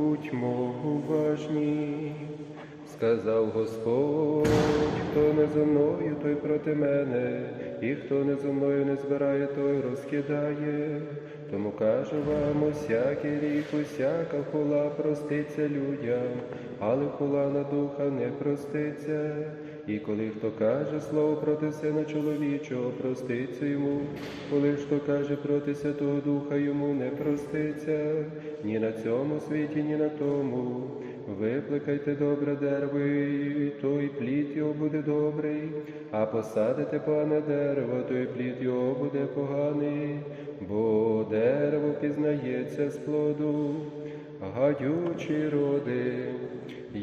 Будьмо уважні, сказав Господь, хто не зо мною, той проти мене, і хто не зо мною не збирає, той розкидає. Тому кажу вам, усякий рік, усяка хула проститься людям, але хула на духа не проститься. І коли хто каже слово проти сина чоловічого, проститься йому, коли хто каже проти Святого Духа, йому не проститься, ні на цьому світі, ні на тому. Випликайте добре дерево, і той плід його буде добрий, а посадите погане дерево, той плід його буде поганий, бо дерево пізнається з плоду, гадючі роди.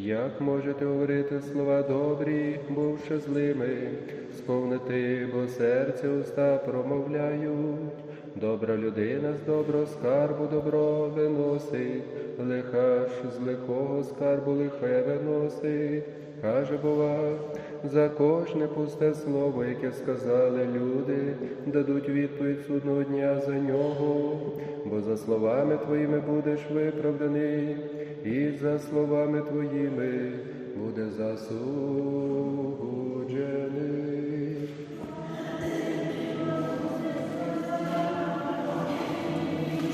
Як можете говорити слова добрі, бувши злими, сповнити, бо серце уста промовляють. Добра людина з доброго скарбу добро виносить, лиха ж з лихого скарбу лихе виносить. Каже бува, за кожне пусте слово, яке сказали люди, дадуть відповідь судного дня за нього, бо за словами твоїми будеш виправданий, і за словами твоїми буде засуджений.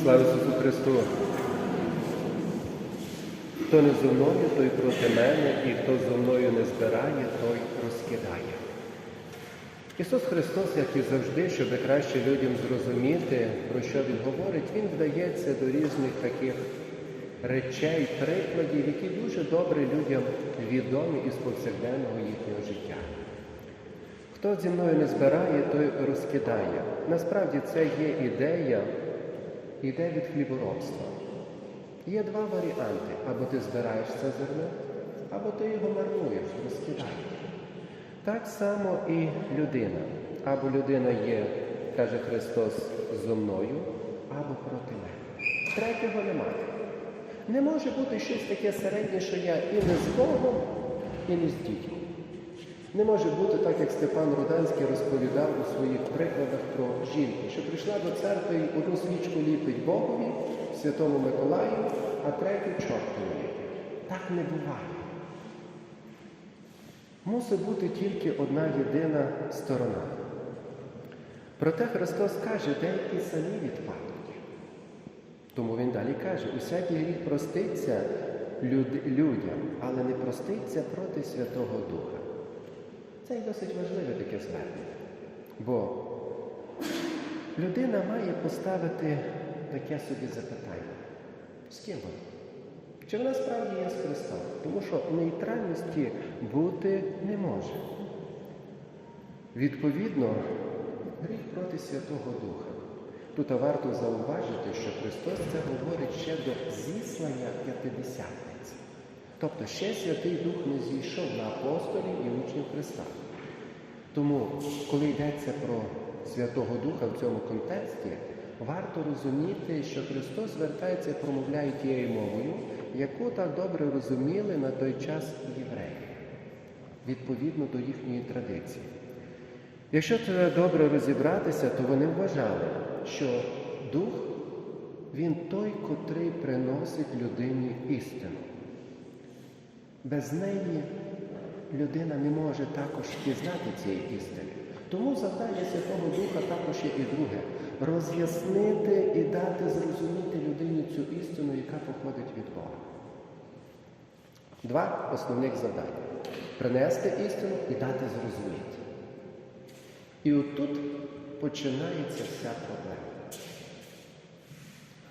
Слава Ісусу Христу! Хто не зо мною, той проти мене, і хто зо мною не збирає, той розкидає. Ісус Христос, як і завжди, щоб краще людям зрозуміти, про що Він говорить, Він вдається до різних таких речей, прикладів, які дуже добре людям відомі із повсякденного їхнього життя. Хто зі мною не збирає, той розкидає. Насправді це є ідея, ідея від хліборобства. Є два варіанти. Або ти збираєш це зерно, або ти його марнуєш, розкидаєш. Так само і людина. Або людина є, каже Христос, зо мною, або проти мене. Третього немає. Не може бути щось таке середнє, що я і не з Богом, і не з дітьми. Не може бути так, як Степан Руданський розповідав у своїх прикладах про жінку, що прийшла до церкви і одну свічку ліпить Богові, Святому Миколаю, а третю чортові. Так не буває. Мусить бути тільки одна єдина сторона. Проте Христос каже, деякі самі відпадуть. Тому Він далі каже, усякий гріх проститься люд- людям, але не проститься проти Святого Духа. Це й досить важливе таке звернення. Бо людина має поставити таке собі запитання. З ким вона? Чи вона справді є з Христом? Тому що нейтральності бути не може. Відповідно, гріх проти Святого Духа. Тут варто зауважити, що Христос це говорить ще до зіслання п'ятидесятниці. Тобто ще Святий Дух не зійшов на апостолів і учнів Христа. Тому, коли йдеться про Святого Духа в цьому контексті, варто розуміти, що Христос звертається і промовляє тією мовою, яку так добре розуміли на той час євреї, відповідно до їхньої традиції. Якщо це добре розібратися, то вони вважали, що Дух він той, котрий приносить людині істину. Без неї людина не може також пізнати цієї істини. Тому завдання Святого Духа також є і друге роз'яснити і дати зрозуміти людині цю істину, яка походить від Бога. Два основних завдання принести істину і дати зрозуміти. І отут починається вся проблема.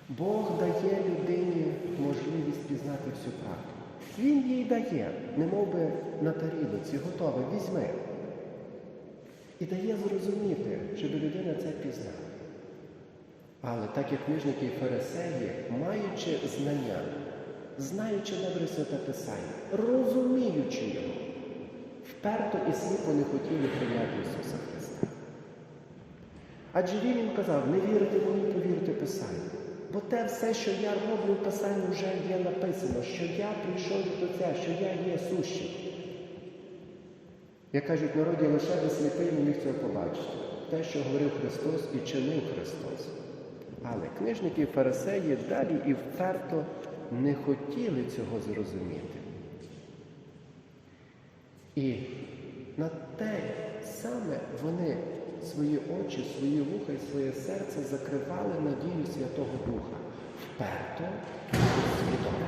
Бог дає людині можливість пізнати всю правду. Він їй дає, не би на тарілиці, готове, візьми. І дає зрозуміти, щоб людина це пізнала. Але так як книжники і фарисеї, маючи знання, знаючи добре святе Писання, розуміючи його, вперто і сліпо не хотіли прийняти Ісуса Христа. Адже він їм казав, не вірите мені, повірте Писанню. Бо те все, що я роблю в Писанні, вже є написано, що я прийшов від Отця, що я є сущий. Як кажуть, народі лише би сліпий не міг цього побачити. Те, що говорив Христос і чинив Христос. Але книжники і фарисеї далі і вперто не хотіли цього зрозуміти. І на те саме вони свої очі, свої вуха і своє серце закривали надію Святого Духа вперто свідомо.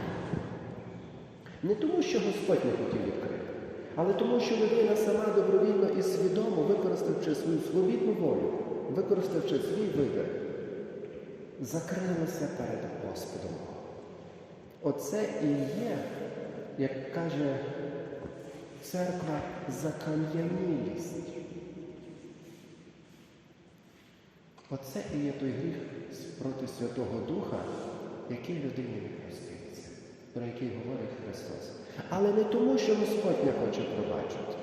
Не тому, що Господь не хотів відкрити, але тому, що людина сама добровільно і свідомо, використавши свою свобідну волю, використавши свій вибір, закрилася перед Господом. Оце і є, як каже церква, закам'янілість. Оце і є той гріх проти Святого Духа, який людині не проститься, про який говорить Христос. Але не тому, що Господь не хоче пробачити,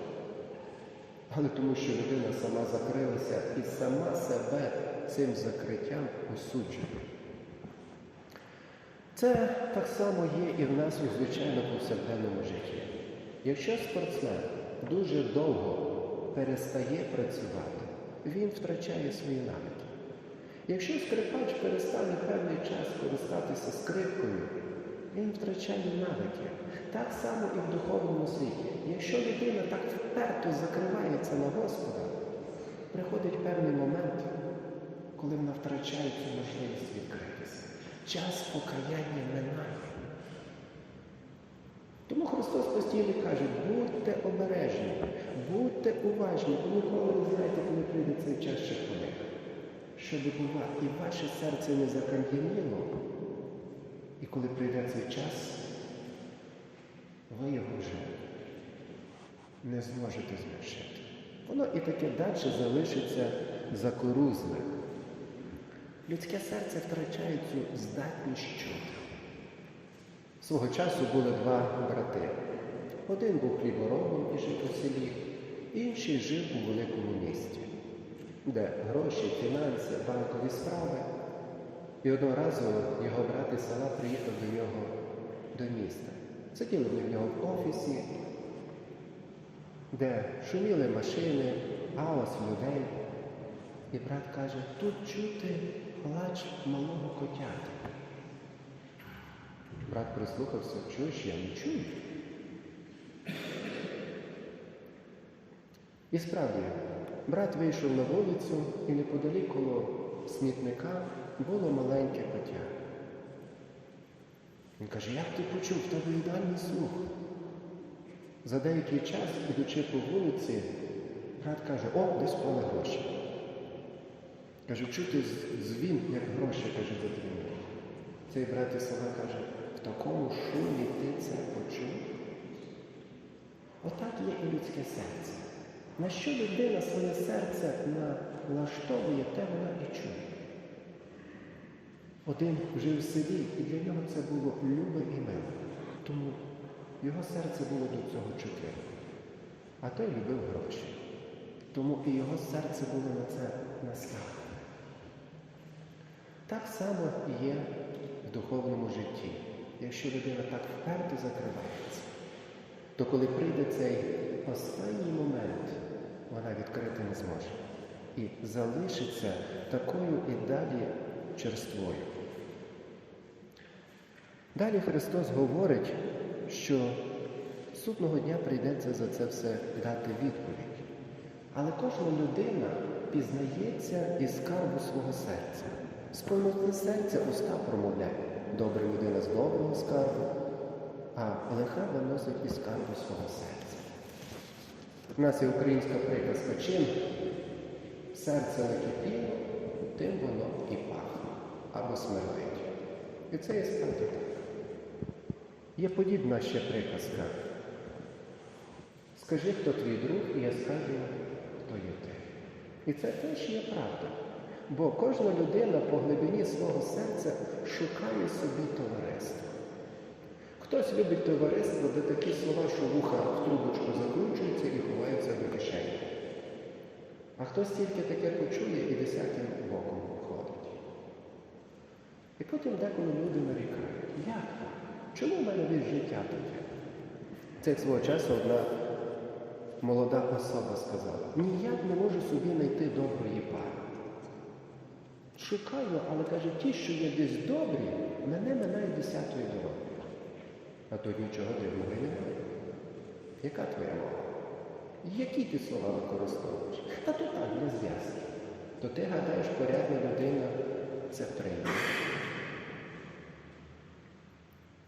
але тому, що людина сама закрилася і сама себе цим закриттям осуджує. Це так само є і в нас у звичайно повсякденному житті. Якщо спортсмен дуже довго перестає працювати, він втрачає свої навики. Якщо скрипач перестане певний час користатися скрипкою, він втрачає навики. Так само і в духовному світі. Якщо людина так вперто закривається на Господа, приходить певний момент, коли вона втрачає цю можливість відкритися. Час покаяння минає. Тому Христос постійно каже, будьте обережні, будьте уважні, бо ніколи не знаєте, коли прийде цей час чи коли. Щоб бува, і ваше серце не закам'яніло, і коли прийде цей час, ви його вже не зможете звершити. Воно і таке далі залишиться закорузле. Людське серце втрачає цю здатність чути. Свого часу були два брати. Один був хліборобом і жив у селі, інший жив у великому місті, де гроші, фінанси, банкові справи. І одного разу його брат із села приїхав до нього до міста. Сиділи вони в нього в офісі, де шуміли машини, галас людей. І брат каже, тут чути плач малого котяти. Брат прислухався, чуєш, я не чую. І справді, брат вийшов на вулицю і неподалік коло смітника було маленьке котя. Він каже, як ти почув, в тебе ідеальний слух. За деякий час, ідучи по вулиці, брат каже, о, десь впали гроші. Каже, чути дзвін, як гроші, каже, затримали. Цей брат із села каже, в такому шумі ти це почув? Отак є і людське серце. На що людина своє серце налаштовує, те вона і чує. Один жив в селі, і для нього це було любе і миле. Тому його серце було до цього чутливе. А той любив гроші. Тому і його серце було на це наставлене. Так само є в духовному житті. Якщо людина так вперто закривається, то коли прийде цей останній момент, вона відкрити не зможе. І залишиться такою і далі черствою. Далі Христос говорить, що судного дня прийдеться за це все дати відповідь. Але кожна людина пізнається із скарбу свого серця. З повноти серця уста промовляє. Добра людина з доброго скарбу, а лиха виносить із скарбу свого серця. У нас є українська приказка, чим серце накипіло, тим воно і пахне або смердить. І це є справді так. Є подібна ще приказка. Скажи, хто твій друг, і я скажу, хто є ти. І це теж є правда. Бо кожна людина по глибині свого серця шукає собі товариство. Хтось любить товариство, де такі слова, що вуха в трубочку закручуються і ховаються до кишені. А хтось тільки таке почує і десятим боком ходить. І потім деколи люди нарікають, як так? Чому в мене від життя таке? Це свого часу одна молода особа сказала, ніяк не можу собі знайти доброї пари. Шукаю, але каже, ті, що є десь добрі, мене минають десятої дороги. А тут нічого дивного немає. Яка твоя мова? Які ти слова використовуєш? Та то так, для зв'язки. То ти гадаєш, порядна людина це прийме.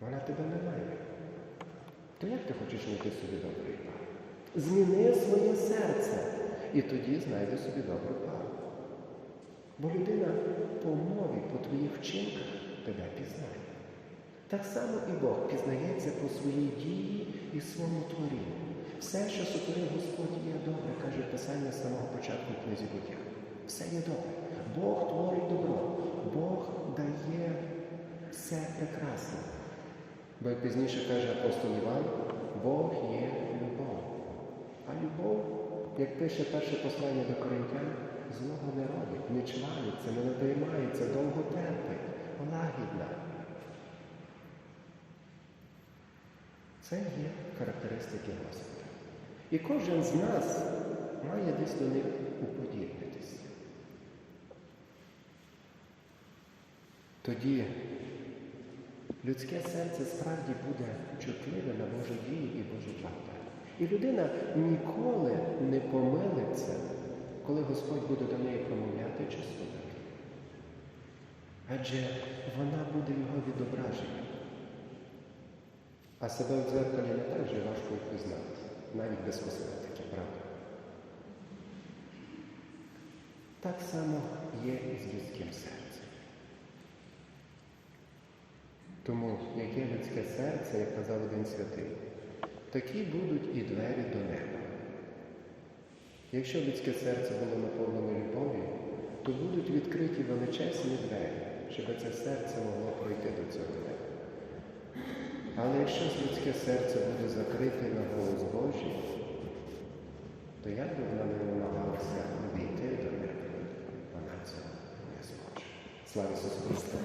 Вона тебе не має. То як ти хочеш знайти собі добрий пару? Зміни своє серце і тоді знайди собі добру пару. Бо людина по мові, по твоїх вчинках тебе пізнає. Так само і Бог пізнається по своїй дії і своєму творінню. Все, що сотворив Господь, є добре, каже Писання з самого початку книзі буття. Все є добре. Бог творить добро, Бог дає все прекрасне. Бо як пізніше каже апостол Іван, Бог є любов. А любов, як пише перше послання до коринтян, злого не робить, не чвалиться, не надоймається, довго терпить, лагідна. Це є характеристики Господа. І кожен з нас має десь до них уподібнитися. Тоді людське серце справді буде чутливе на Божі дії і Божі правда. І людина ніколи не помилиться, коли Господь буде до неї промовляти чи судити. Адже вона буде його відображенням. А себе в дзеркалі не так вже важко впізнати, навіть без косметики, правда? Так само є і з людським серцем. Тому, яке людське серце, як казав один святий, такі будуть і двері до неба. Якщо людське серце було наповнене любов'ю, то будуть відкриті величезні двері, щоб це серце могло пройти до цього неба. Але якщо людське серце буде закрите на голос Божий, то як би вона не намагалася обійти до мене? вона цього не зможе. Слава Ісусу Христу!